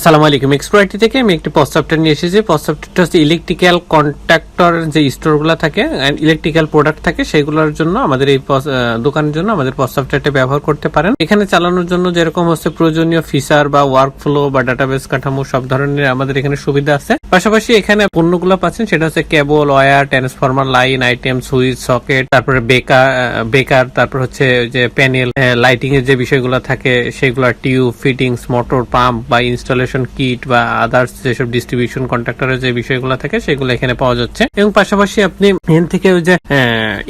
আসসালামু আলাইকুম। এক্সপ্লোরাইটি থেকে আমি একটি পস্টাপটার নিয়ে এসেছি। পস্টাপটা হচ্ছে ইলেকট্রিক্যাল কন্ট্রাক্টর যে স্টোরগুলো থাকে ইলেকট্রিক্যাল প্রোডাক্ট থাকে, সেগুলোর জন্য আমাদের এই দোকানের জন্য আমাদের পস্টাপটারটা ব্যবহার করতে পারেন। এখানে চালানোর জন্য যেরকম হচ্ছে প্রয়োজনীয় ফিচার বা ওয়ার্ক ফ্লো বা ডাটাবেস কাঠামো সব ধরনের আমাদের এখানে সুবিধা আছে। পাশাপাশি এখানে পণ্যগুলো পাচ্ছেন, সেটা হচ্ছে cable wire transformer line item switch socket তারপরে বেকার বেকার তারপর হচ্ছে যে প্যানেল লাইটিং এর যে বিষয়গুলো থাকে, সেগুলো টিউব ফিটিংস মোটর পাম্প বা ইনস্টলেশন কিট বা আদার্স যেসব ডিস্ট্রিবিউশন কন্ট্রাক্টরের যে বিষয়গুলো থাকে, সেগুলো এখানে পাওয়া যাচ্ছে। এবং পাশাপাশি আপনি এখান থেকে যে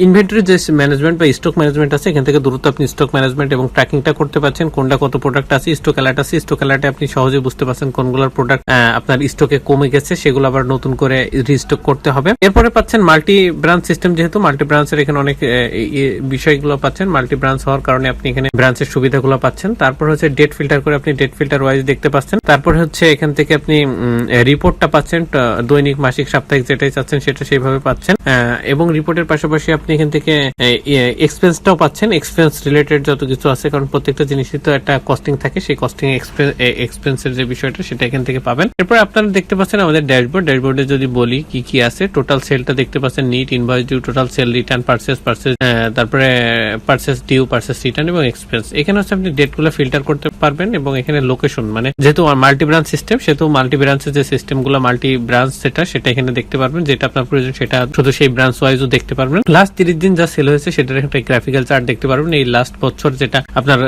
ইনভেন্টরি যে ম্যানেজমেন্ট বা স্টক ম্যানেজমেন্ট আছে, এখান থেকে দ্রুত আপনি স্টক ম্যানেজমেন্ট এবং ট্র্যাকিংটা করতে পারছেন, কোনটা কত প্রোডাক্ট আছে স্টক অ্যালার্ট আছে স্টক অ্যালার্টে আপনি সহজে বুঝতে পারছেন কোনগুলোর প্রোডাক্ট আপনার স্টকে কমে গেছে, সেগুলো আবার নতুন করে রিস্টক করতে হবে। এরপরে পাচ্ছেন মাল্টি ব্রাঞ্চ সিস্টেম যেহেতু মাল্টি ব্রাঞ্চের এখানে অনেক বিষয়গুলো পাচ্ছেন। মাল্টি ব্রাঞ্চ হওয়ার কারণে আপনি এখানে ব্রাঞ্চের সুবিধাগুলো পাচ্ছেন। তারপর হচ্ছে ডেট ফিল্টার করে আপনি ডেট ফিল্টার ওয়াইজ দেখতে পাচ্ছেন। তারপর হচ্ছে এখান থেকে আপনি রিপোর্টটা পাচ্ছেন দৈনিক, মাসিক, সাপ্তাহিক যেটাই চাচ্ছেন সেটা সেইভাবে পাচ্ছেন। এবং রিপোর্টের পাশাপাশি আপনি এখান থেকে এক্সপেন্সটাও পাচ্ছেন। এক্সপেন্স রিলেটেড যত কিছু আছে, কারণ প্রত্যেকটা জিনিসই তো একটা কস্টিং থাকে, সেই কস্টিং এক্সপেন্সের যে বিষয়টা সেটা এখান থেকে পাবেন। এরপর আপনারা দেখতে পাচ্ছেন আমাদের ড্যাশবোর্ড ড্যাশবোর্ডে যদি বলি কি কি আছে টোটাল সেলটা দেখতে পাচ্ছেন net invoice due total sale return purchase purchase তারপরে পার্সেস ডিউ পার্সেস রিটার্ন এবং এক্সপেন্স এখানে হচ্ছে আপনি ডেটগুলো ফিল্টার করতে পারবেন এবং এখানে লোকেশন মানে যেহেতু মাল্টি ব্রাঞ্চ সিস্টেম সেহেতু মাল্টি ব্রাঞ্চের যে সিস্টেমগুলো মাল্টি ব্রাঞ্চ সেটা সেটা এখানে দেখতে পারবেন, যেটা আপনার প্রয়োজন, সেটা শুধু সেই ব্রাঞ্চ ওয়াইজও দেখতে পারবেন। লাস্ট তিরিশ দিন যা সেল হয়েছে, সেটার একটা গ্রাফিক্যাল চার্ট দেখতে পারবেন। এই লাস্ট বছর যেটা আপনার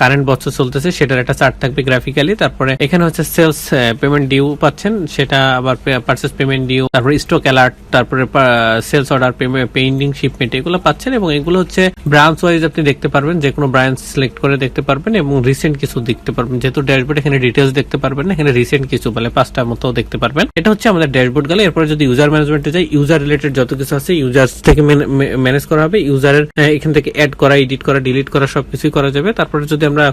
কারেন্ট বছর চলতেছে, সেটার একটা চার্ট থাকবে গ্রাফিক্যালি তারপরে এখানে হচ্ছে সেলস পেমেন্ট ডিউ পাচ্ছেন, সেটা আবার পার্সেস পেমেন্ট ডিউ তারপরে স্টক অ্যালার্ট তারপরে সেলস অর্ডার পেইন্টিং শিপমেন্ট এগুলো পাচ্ছেন এবং এগুলো হচ্ছে ব্রাঞ্চ ওয়াইজ আপনি দেখতে পারবেন যে কোনো ব্রাঞ্চ সিলেক্ট করে দেখতে পারবেন এবং রিসেন্ট কিছু দেখতে পারবেন। যেহেতু ড্যাশবোর্ড এখানে ডিটেলস দেখতে পারবেন না। এখানে রিসেন্ট কিছু বলে পাঁচটা মতো দেখতে পারবেন। এটা হচ্ছে আমাদের ড্যাশবোর্ড গেলে। এরপরে যদি ইউজার ম্যানেজমেন্টে যাই ইউজার রিলেটেড যত কিছু আছে ইউজার থেকে ম্যানেজ করা হবে। ইউজারের এখান থেকে অ্যাড করা এডিট করা ডিলিট করা, সবকিছুই করা যাবে। তারপরে যদি আমরা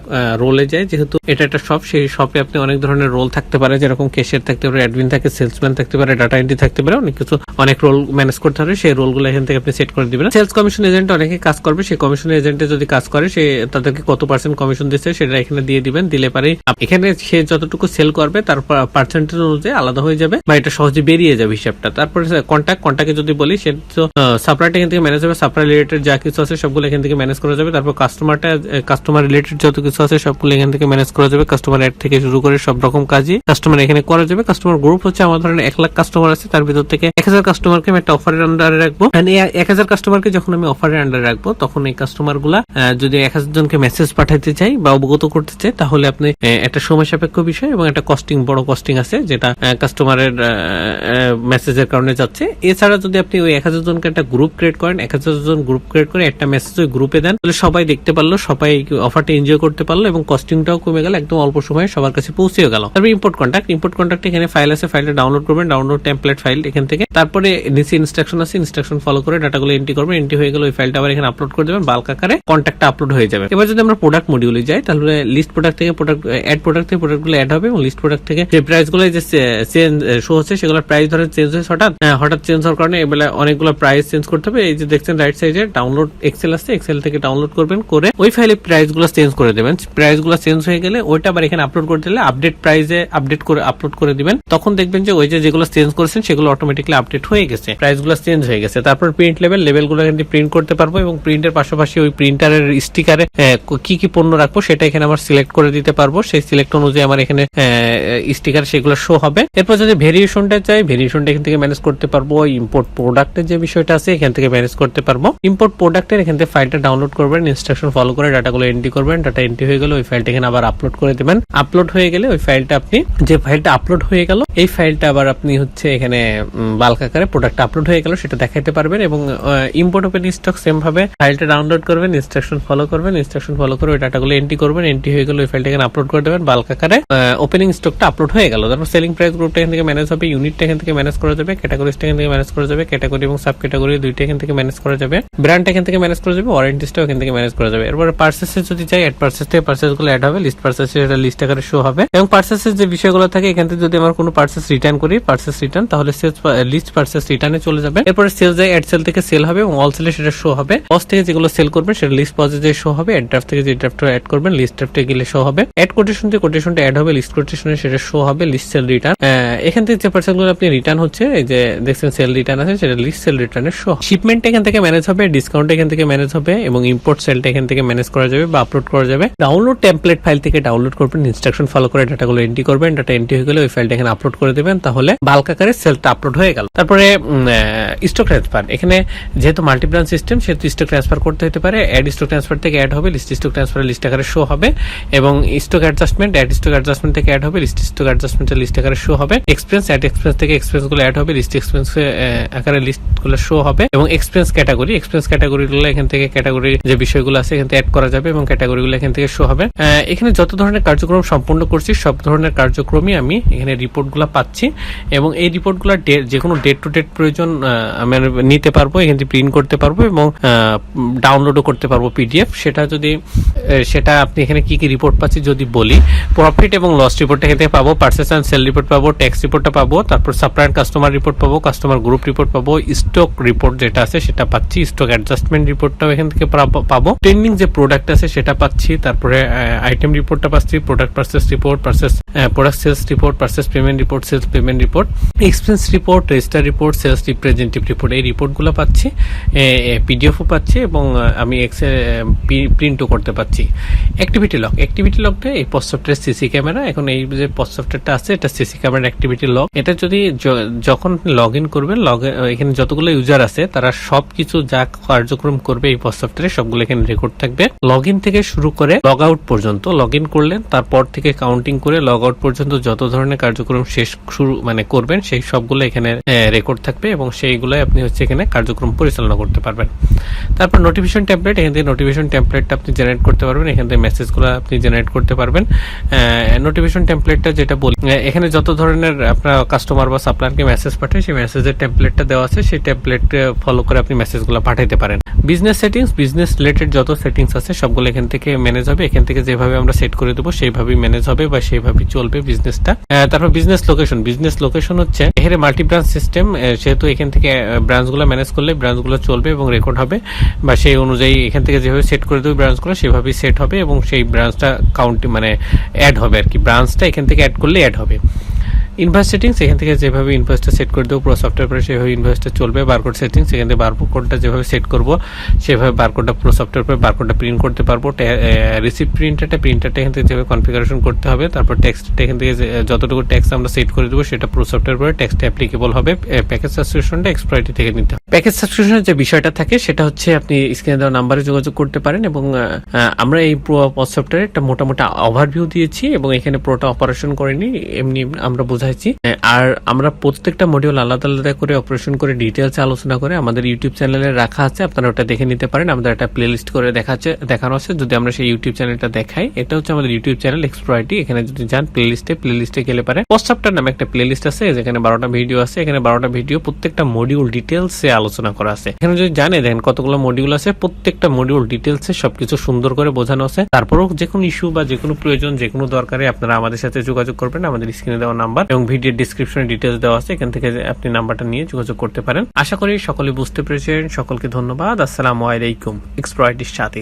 রোলে যাই, যেহেতু এটা একটা শপ সেই শপে আপনি অনেক ধরনের রোল থাকতে পারে। যেরকম ক্যাশিয়ার থাকতে পারে অ্যাডমিন থাকে সেলসম্যান থাকতে পারে ডাটা এন্ট্রি থাকতে পারে, অনেক কিছু, অনেক রোল ম্যানেজ করতে হবে। সেই রোলগুলো এখান থেকে আপনি সেট করে দিবেন। সেলস কমিশন এজেন্ট অনেকে কাজ করবে। সেই কমিশন এজেন্টে যদি কাজ করে, সে তাদেরকে কত পার্সেন্ট কমিশন দিচ্ছে, সেটা এখানে দিয়ে দিবেন। দিলে পারে, এখানে সে যতটুকু সেল করবে, তার পার্সেন্টেজ অনুযায়ী আলাদা হয়ে যাবে। বা এটা সহজে বেরিয়ে যাবে হিসাবটা। তারপরে কন্ট্যাক্ট কন্ট্যাক্টে যদি বলি, সে তো সাপ্লাইটা এখান থেকে ম্যানেজ হবে সাপ্লাই রিলেটেড যা কিছু আছে সবগুলো এখান থেকে ম্যানেজ করা যাবে। তারপর কাস্টমারটা কাস্টমার রিলেটেড যত কিছু আছে সবগুলো এখান থেকে ম্যানেজ করা যাবে। কাস্টমার অ্যাড থেকে শুরু করে সব রকম কাজই কাস্টমার এখানে করা যাবে। কাস্টমার গ্রুপ হচ্ছে আমার ধরেন এক লাখ কাস্টমার আছে, তার ভিতর থেকে এক হাজার কাস্টমারকে আমি একটা অফারের আন্ডারে রাখব। এক হাজার কাস্টমারকে যখন আমি অফারের আন্ডারে রাখব, তখন এই কাস্টমারগুলা যদি এক হাজার জনকে মেসেজ পাঠাইতে চাই বা অবগত করতে চাই, তাহলে আপনি একটা সময় সাপেক্ষ বিষয় এবং একটা কস্টিং বড় কস্টিং আছে, যেটা কাস্টমারের মেসেজের কারণে যাচ্ছে। এছাড়া যদি আপনি ওই এক হাজার জনকে একটা গ্রুপ ক্রিয়েট করেন, এক হাজার জন গ্রুপ ক্রিয়েট করে একটা মেসেজ ওই গ্রুপে দেন, তাহলে সবাই দেখতে পারল, সবাই অফারটা এনজয় করতে পারল এবং কস্টিংটাও কমে গেল, একদম অল্প সময়ে সবার কাছে পৌঁছেও গেল। তারপর ইম্পোর্ট কন্ট্যাক্ট ইম্পোর্ট কন্ট্যাক্ট এখানে ফাইল আছে ফাইলটা ডাউনলোড করবেন ডাউনলোড টেমপ্লেট ফাইল এখান থেকে। তারপরে নিচে ইনস্ট্রাকশন আছে ইনস্ট্রাকশন ফলো করে ডাটাগুলো এন্ট্রি করবেন এন্ট্রি হয়ে গেলে ওই ফাইলটা আবার এখানে আপলোড করে দেবেন বাল্ক আকারে কন্ট্যাক্টটা আপলোড হয়ে যাবে। এবার যদি আমরা প্রোডাক্ট মডিউলে যাই, তাহলে লিস্ট প্রোডাক্ট থেকে প্রোডাক্ট অ্যাড প্রোডাক্ট থেকে প্রোডাক্টগুলো অ্যাড হবে এবং লিস্ট প্রোডাক্ট থেকে যে প্রাইসগুলো যে চেঞ্জ শো হচ্ছে, সেগুলোর প্রাইস ধরে চেঞ্জ হয়েছে হঠাৎ হঠাৎ চেঞ্জ হওয়ার কারণে এবেলা অনেকগুলো প্রাইস চেঞ্জ করতে হবে। এই যে দেখছেন রাইট সাইডে ডাউনলোড এক্সেল আছে এক্সেল থেকে ডাউনলোড করবেন, করে ওই ফাইলে প্রাইসগুলো চেঞ্জ করে দেবেন। প্রাইসগুলো চেঞ্জ হয়ে গেলে ওইটা আবার এখানে আপলোড করে দিলে আপডেট প্রাইসে আপডেট করে আপলোড করে দিবেন। তখন দেখবেন যে ওই যে যেগুলো চেঞ্জ করেছেন, সেগুলো অটোমেটিকলি আপডেট হয়ে গেছে। প্রাইসগুলো চেঞ্জ হয়ে গেছে। তারপর প্রিন্ট লেভেল লেভেলগুলো এখানে প্রিন্ট করতে পারব এবং প্রিন্টের পাশাপাশি ওই প্রিন্টারের স্টিকারে কি কি পণ্য রাখব সেটা এখানে আমার সিলেক্ট করে দিতে পারব। সেই সিলেক্ট অনুযায়ী আমার এখানে স্টিকার সেগুলো শো হবে। এরপর যদি ভেরিয়েশনটা চাই ভেরিয়েশনটা এখান থেকে ম্যানেজ করতে পারব। ইম্পোর্ট প্রোডাক্টের যে বিষয়টা আছে, এখান থেকে ম্যানেজ করতে পারব। ইম্পোর্ট প্রোডাক্টের এখান থেকে ফাইলটা ডাউনলোড করবেন ইনস্ট্রাকশন ফলো করে ডাটাগুলো এন্ট্রি করবেন। ডাটা এন্ট্রি হয়ে গেলে ওই ফাইলটা এখানে আবার আপলোড করে দেবেন। আপলোড হয়ে গেলে ওই ফাইলটা আপনি, যে ফাইলটা আপলোড হয়ে গেল, এই ফাইলটা আবার আপনি হচ্ছে এখানে বাল্ক আকারে প্রোডাক্ট আপলোড হয়ে গেল, সেটা দেখাতে পারবেন এবং ইম্পোর্ট ওপেন স্টক সেম ভাবে ফাইলটা ডাউনলোড করবেন ইনস্ট্রাকশন ফলো করবেন ইনস্ট্রাকশন ফলো করে ওই ডাটাগুলো এন্ট্রি করবেন এন্ট্রি হয়ে গেলে ওই ফাইলটা এখানে আপলোড করে দেবেন বাল্ক আকারে। ওপেনিং স্টকটা আপলোড হয়ে গেল। তারপর সেলিং প্রাইস গ্রুপটা এখান থেকে ম্যানেজ হবে ইউনিটটা এখান থেকে ম্যানেজ করা যাবে ক্যাটাগরিজটা এখান থেকে ম্যানেজ করা যাবে ক্যাটাগরি এবং সাব ক্যাটাগরি দুইটা এখান থেকে ম্যানেজ করা যাবে। ব্র্যান্ড এখান থেকে ম্যানেজ করা যাবে ওয়ারেন্টিসটাও এখান থেকে ম্যানেজ করা যাবে। এরপর পার্সেসে যদি চাই অ্যাড পার্সেস থেকে পার্সেসগুলো অ্যাড হবে লিস্ট পার্সেস এটা লিস্ট আকারে শো হবে। এবং পার্সেসের যে বিষয়গুলো থাকে, এখান থেকে যদি আমার কোনো পার্সেস রিটার্ন করি পার্সেস রিটার্ন তাহলে সেলস লিস্ট পার্সেস রিটার্নে চলে যাবে। এরপরে সেলস যায় অ্যাড সেল থেকে সেল হবে এবং অল সেলে সেটা শো হবে। পজ থেকে যেগুলো সেল করবেন সেটা লিস্ট পজে যে শো হবে অ্যাড ড্রাফট থেকে যে ড্রাফট অ্যাড করবেন লিস্ট ড্রাফটে গেলে শো হবে। অ্যাড কোটেশন থেকে কোটেশনটা অ্যাড হবে লিস্ট কোটেশনে সেটা শো হবে লিস্ট সেল রিটার্ন এখান থেকে যে পার্সেন্টগুলো আপনি রিটার্ন হচ্ছে, এই যে দেখছেন সেল রিটার্ন আছে, সেটা লিস্ট সেল রিটার্নের শো শিপমেন্ট এখান থেকে ম্যানেজ হবে ডিসকাউন্ট এখান থেকে ম্যানেজ হবে, এবং ইম্পোর্ট সেলটা এখান থেকে ম্যানেজ করা যাবে বা আপলোড করা যাবে। ডাউনলোড টেমপ্লেট ফাইল থেকে ডাউনলোড করবেন ইনস্ট্রাকশন ফলো করে ডাটাগুলো এন্ট্রি করবেন ডাটা এন্ট্রি হয়ে গেলে ওই ফাইলটা এখানে আপলোড করে দেবেন, তাহলে বাল্ক আকারে সেলটা আপলোড হয়ে গেল। তারপরে স্টক ট্রান্সফার এখানে যেহেতু মাল্টি ব্রাঞ্চ সিস্টেম সেহেতু স্টক ট্রান্সফার করতে হতে পারে অ্যাড স্টক ট্রান্সফার থেকে অ্যাড হবে লিস্ট স্টক ট্রান্সফার লিস্ট আকারে শো হবে, এবং stock adjustment add stock adjustment থেকে অ্যাড হবে লিস্ট স্টক অ্যাডজাস্টমেন্টের লিস্ট আকারে শো হবে। এক্সপেন্স অ্যাড এক্সপেন্স থেকে এক্সপেন্সগুলো অ্যাড হবে লিস্ট এক্সপেন্স আকারে লিস্টগুলো শো হবে এবং এক্সপেন্স ক্যাটাগরি এক্সপেন্স ক্যাটাগরি গুলো এখান থেকে ক্যাটাগরি যে বিষয়গুলো আছে এখান থেকে অ্যাড করা যাবে এবং ক্যাটাগরি গুলো এখান থেকে শো হবে। এখানে যত ধরনের কার্যক্রম সম্পূর্ণ করছি, সব ধরনের কার্যক্রমই আমি এখানে রিপোর্টগুলো পাচ্ছি এবং এই রিপোর্টগুলো যে কোনো ডেট টু ডেট প্রয়োজন আমি নিতে পারব, এখান থেকে প্রিন্ট করতে পারব এবং ডাউনলোডও করতে পারব পিডিএফ সেটা যদি সেটা আপনি এখানে কি কি রিপোর্ট পাচ্ছি যদি বলি প্রফিট এবং লস রিপোর্ট এখান থেকে পাবো পার্সেস অ্যান্ড সেল রিপোর্ট পাবো ট্যাক্স রিপোর্টটা পাবো, তারপর সাপ্লায়ার কাস্টমার রিপোর্ট পাবো কাস্টমার গ্রুপ রিপোর্ট পাবো স্টক রিপোর্ট যেটা আছে সেটা পাচ্ছি স্টক অ্যাডজাস্টমেন্ট রিপোর্টটাও এখান থেকে পাবো- ট্রেন্ডিং যে প্রোডাক্ট আছে সেটা পাচ্ছি, তারপরে আইটেম রিপোর্টটা পাচ্ছি product purchase report purchase product sales report purchase payment report sales payment report expense report register report sales representative report এই রিপোর্টগুলো পাচ্ছি পিডিএফও পাচ্ছি এবং আমি এক্সেল প্রিন্টও করতে পাচ্ছি। অ্যাক্টিভিটি লক অ্যাক্টিভিটি লকটা এই সফটওয়্যার সিসি ক্যামেরা এখন এই যে পোস্ট সফটওয়্যারটা আছে, এটা সিসি ক্যামেরা অ্যাক্টিভিটি লক এটা যদি যখন লগ ইন করবেন লগ এখানে যতগুলো ইউজার আছে, তারা সবকিছু যা কার্যক্রম করবে এই পোস্ট সফটওয়্যারে সবগুলো এখানে রেকর্ড থাকবে। লগ ইন থেকে শুরু করে লগ আউট পর্যন্ত লগ ইন করলেন, তারপর থেকে কাউন্টিং করে লগ আউট পর্যন্ত যত ধরনের কার্যক্রম শেষ শুরু মানে করবেন, সেই সবগুলো এখানে রেকর্ড থাকবে এবং সেইগুলো আপনি হচ্ছে এখানে কার্যক্রম পরিচালনা করতে পারবেন। তারপর নোটিফিকেশন ট্যাবলেট এখান থেকে নোটিফিকেশন ট্যাবলেটটা আপনি জেনারেট করতে পারবেন, এখান থেকে মেসেজগুলো আপনি জেনারেট করতে পারবেন। নোটিফিকেশন টেমপ্লেটটা যেটা বলি এখানে যত ধরনের আপনার কাস্টমার বা সাপ্লায়ারকে মেসেজ পাঠায়, সেই মেসেজের টেমপ্লেটটা দেওয়া আছে। সেই টেমপ্লেট ফলো করে আপনি মেসেজগুলো পাঠাইতে পারেন। বিজনেস সেটিংস বিজনেস রিলেটেড যত সেটিংস আছে, সবগুলো এখান থেকে ম্যানেজ হবে। এখান থেকে যেভাবে আমরা সেট করে দেবো, সেইভাবেই ম্যানেজ হবে বা সেইভাবেই চলবে বিজনেসটা তারপর বিজনেস লোকেশন বিজনেস লোকেশন হচ্ছে এখানে মাল্টি ব্রাঞ্চ সিস্টেম সেহেতু এখান থেকে ব্রাঞ্চগুলো ম্যানেজ করলে ব্রাঞ্চগুলো চলবে এবং রেকর্ড হবে বা সেই অনুযায়ী এখান থেকে যেভাবে সেট করে দেবে ব্রাঞ্চগুলো সেভাবেই সেট হবে এবং সেই ব্রাঞ্চটা কাউন্টি মানে অ্যাড হবে আর কি ব্রাঞ্চটা এখান থেকে অ্যাড করলে অ্যাড হবে। ইনভয়েস সেটিংস এখান থেকে যেভাবে ইনভয়েসটা সেট করে দেবো, পুরো সফটওয়্যার সেভাবে ইনভয়েসটা চলবে বারকোড সেটিংস এখান থেকে বারকোডটা যেভাবে সেট করব, সেভাবে বারকোডটা পুরো সফটওয়্যার বারকোডটা প্রিন্ট করতে পারব। রিসিপ্ট প্রিন্টারটা প্রিন্টারটা এখান থেকে যেভাবে কনফিগারেশন করতে হবে, তারপর টেক্সটটা এখান থেকে যতটুকু ট্যাক্স আমরা সেট করে দেবো, সেটা পুরো সফটওয়্যার পরে ট্যাক্সটা অ্যাপ্লিকেবল হবে প্যাকেজ সাবস্ক্রিপশনটা এক্সপ্রাইটি থেকে নিতে হবে। প্যাকেজ সাবস্ক্রিপশনের যে বিষয়টা থাকে, সেটা হচ্ছে আপনি স্ক্রিনে দেওয়া নাম্বারে যোগাযোগ করতে পারেন এবং আমরা এই পুরো সফটওয়্যারে একটা মোটামুটি ওভারভিউ দিয়েছি এবং এখানে পুরোটা অপারেশন করিনি, এমনি আমরা বোঝাইছি। আর আমরা প্রত্যেকটা মডিউল আলাদা আলাদা করে অপারেশন করে ডিটেলসে আলোচনা করে আমাদের ইউটিউব চ্যানেলে রাখা আছে, আপনারা ওটা দেখে নিতে পারেন। আমাদের একটা প্লে লিস্ট করে দেখাচ্ছে, দেখানো আছে। যদি আমরা সেই ইউটিউব চ্যানেলটা দেখাই, এটা হচ্ছে আমাদের ইউটিউব চ্যানেল এক্সপ্রয়টি এখানে যদি যান প্লে লিস্টে প্লে লিস্টে গেলে পারে পোস্ট চ্যাপ্টার নামে একটা প্লে লিস্ট আছে, যেখানে বারোটা ভিডিও আছে। এখানে বারোটা ভিডিও প্রত্যেকটা মডিউল ডিটেলসে আলোচনা করা আছে। এখানে যদি জানে দেখেন কতগুলো মডিউল আছে, প্রত্যেকটা মডিউল ডিটেলসে সবকিছু সুন্দর করে বোঝানো আছে। তারপরেও যে কোনো ইস্যু বা যে কোনো প্রয়োজন, যে কোনো দরকারে আপনারা আমাদের সাথে যোগাযোগ করবেন। আমাদের স্ক্রিনে দেওয়া নাম্বার এবং ভিডিও ডিসক্রিপশনে ডিটেলস দেওয়া আছে, এখান থেকে আপনি নাম্বারটা নিয়ে যোগাযোগ করতে পারেন। আশা করি সকলে বুঝতে পেরেছেন। সকলকে ধন্যবাদ। আসসালামু আলাইকুম। এক্সপ্রয়টির সাথে।